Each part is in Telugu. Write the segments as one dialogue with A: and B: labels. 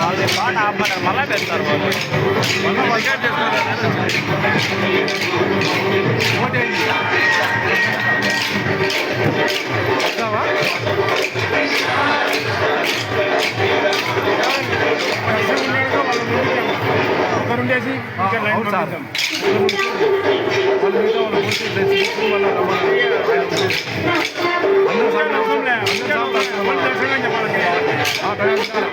A: వాళ్ళు బాగా ఆపమన్నారు మళ్ళా పెడతారు వాళ్ళు
B: ఒకరుండేసి ఇంకా లైన్
C: అవును సార్.
B: అందరూ అందరూ చెప్పాలండి.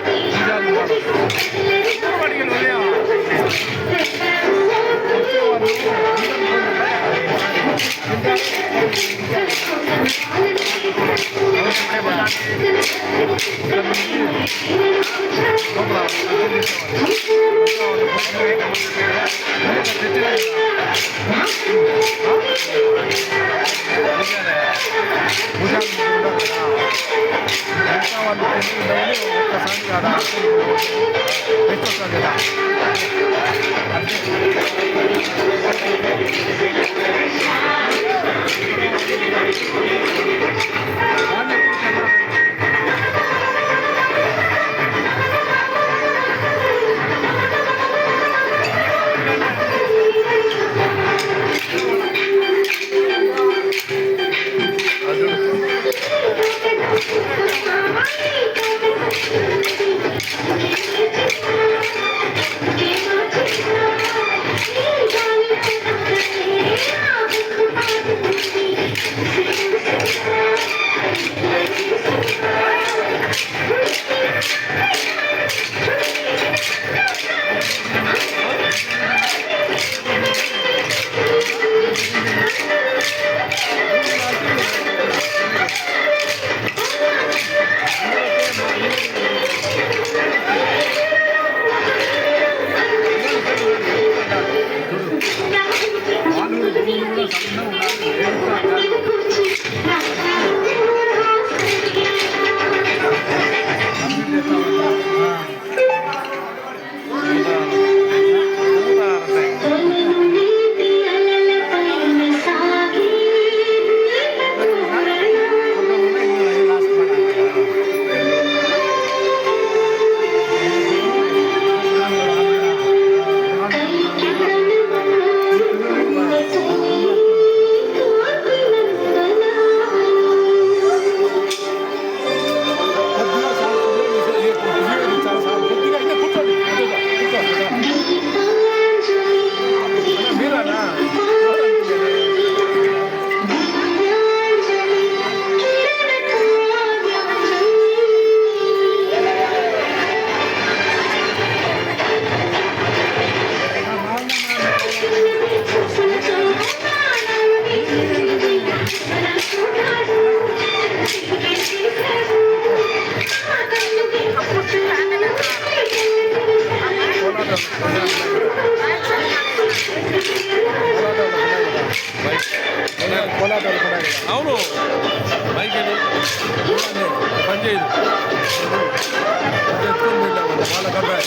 B: మిగతా వాళ్ళు
C: అవును. బైక్ అని పని వాళ్ళ అబ్బాయి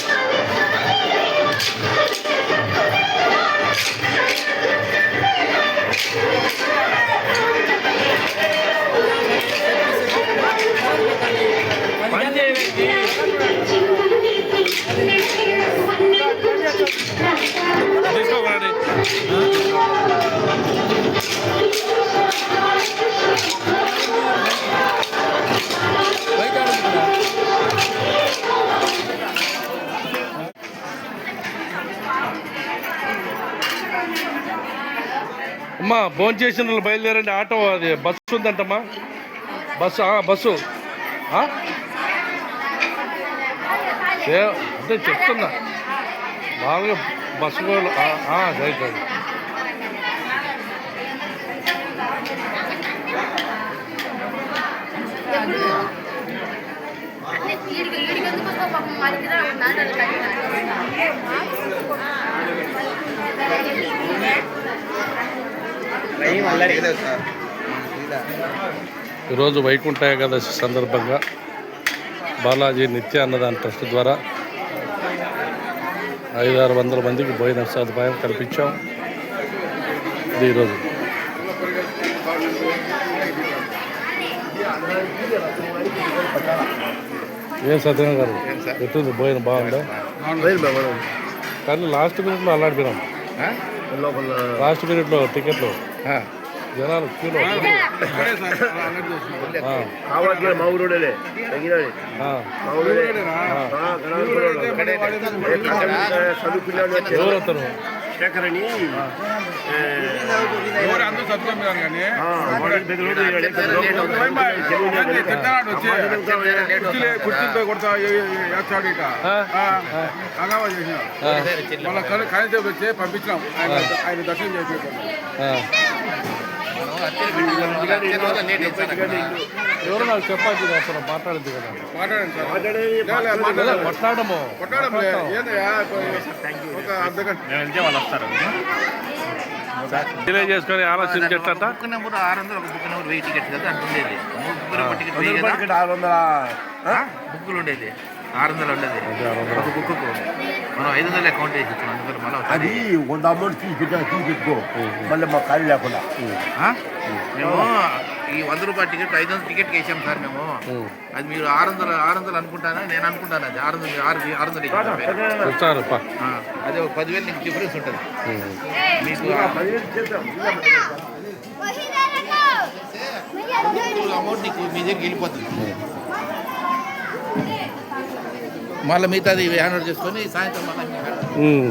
C: భోజనం చేసిన వాళ్ళు బయలుదేరండి. ఆటో అది బస్సు ఉందంటమ్మా. బస్సు ఆ, బస్సు. ఆ? అదే చెప్తున్నా. బాగా బస్సు కూడా రైట్ ఈరోజు వైకుంఠ ఏకాదశి సందర్భంగా బాలాజీ నిత్య అన్నదాన ట్రస్ట్ ద్వారా ఐదారు వందల మందికి భోజన సదుపాయం కల్పించాం. ఇది ఈరోజు. ఏం సత్యనారాయణ గారు? ఎట్టుంది భోజనం బాగుందా? కానీ లాస్ట్ మినిట్లో అల్లాడిపోయినాం. లాస్ట్ మినిట్లో టికెట్లు. జనాలు క్యూలో
D: కావాలి మా ఊరోడలే తగినది
C: ఆ.
D: మా ఊరోడే. చదువుకున్నాడు శేఖర్ అని
B: వచ్చి కొడతా వేస్తాడు ఇక చేసినాం. మళ్ళీ పంపించినాం. ఆయన ఆయన దర్శనం చేసి
C: ఆ. ఎవరు నాకు చెప్పాలి అసలు మాట్లాడింది కదా.
B: మాట్లాడండి సార్.
C: లేదా
B: మాట్లాడండి.
C: కొట్లాడము
B: ఒక
A: వాళ్ళు వస్తారు.
C: డిలే చేసుకొని ఆలోచించేట
E: బుక్ నెంబర్ ఆరు వందలు ఒక బుక్ నెంబర్ వెయ్యి టికెట్ కదా అంటుండేది.
D: ఆరు వందల?
E: బుక్కులు ఉండేది. ఆరు వందలు ఉండేది. ఒక బుక్కు మనం ఐదు వందలు అకౌంట్ వేసి ఇచ్చాం. అందుకని మళ్ళీ
D: అది వంద అమౌంట్ తీసుకుంటా తీసుకెట్టుకో మళ్ళీ మా ఖాళీ లేకుండా.
E: మేము ఈ వంద రూపాయల టికెట్ ఐదు వందల టికెట్ వేసాం సార్ మేము. అది మీరు ఆరు వందలు ఆరు వందలు అనుకుంటానా? నేను అనుకుంటాను అది? ఆరు వందలు ఆరు ఆరు వందలు అదే ఒక పదివేలు నీకు డిఫరెన్స్ ఉంటుంది. మీకు అమౌంట్ నీకు మీ దగ్గరికి వెళ్ళిపోతుంది మళ్ళీ మిగతాది హ్యాండ్ ఓవర్ చేసుకొని సాయంత్రం మళ్ళీ
C: ఉమ్.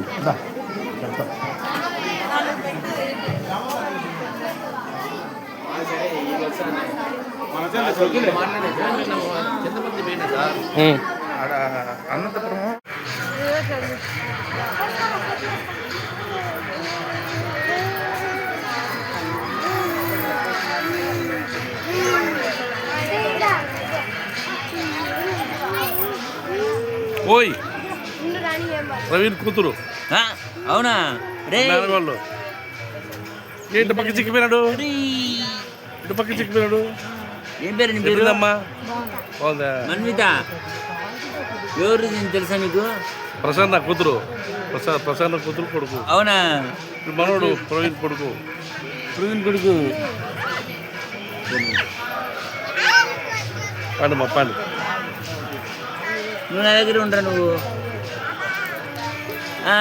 E: చింతమంది పోయినా సార్
C: ఉమ్.
E: ఆడ అనంతపురం
C: ఓయ్. ప్రవీణ్ కూతురు.
F: ఆ, అవునా? రే.
C: వాళ్ళు. ఏంటి పక్క చిక్కిపోయినాడు? ఇటు పక్క చిక్కిపోయినాడు?
F: ఏం పేరు నీ పేరు?
C: ఎప్పుడమ్మా బాగుందా?
F: మన్విత. ఎవరు దీన్ని తెలుసా నీకు?
C: ప్రశాంత్ నా కూతురు. ప్రశాంత్ ప్రశాంత్ కూతురు కొడుకు.
F: అవునా?
C: మనోడు ప్రవీణ్ కొడుకు.
F: ప్రవీణ్ కొడుకు.
C: పండు మా పండు.
F: నువ్వు నా దగ్గర ఉండరా నువ్వు? ఆ,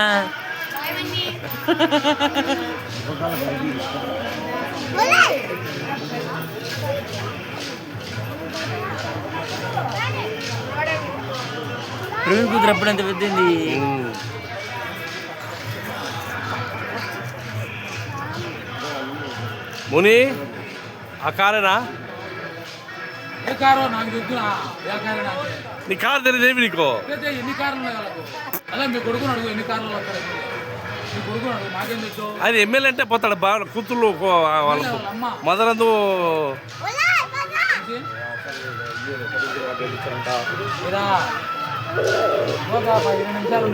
F: ప్రవీణ్ కూతురు అప్పుడు ఎంత పెద్దింది.
C: ముని ఆ కారేనా?
G: ఏ కారు నాకు
C: నీ కారు తెలియదేమి నీకు?
G: ఎన్ని కార్లు ఉన్నాయి వాళ్ళకు? అలా మీ కొడుకుని అడుగు ఎన్ని కార్లు వస్తారు మీ కొడుకుని అడుగు మాకేం తెచ్చు
C: ఆయన ఎమ్మెల్యే అంటే పోతాడు బాగా కూతుళ్ళు కో- వాళ్ళ
G: అమ్మ.
C: మదరందు
G: ఇరా ఒక పదిహేను నిమిషాలు.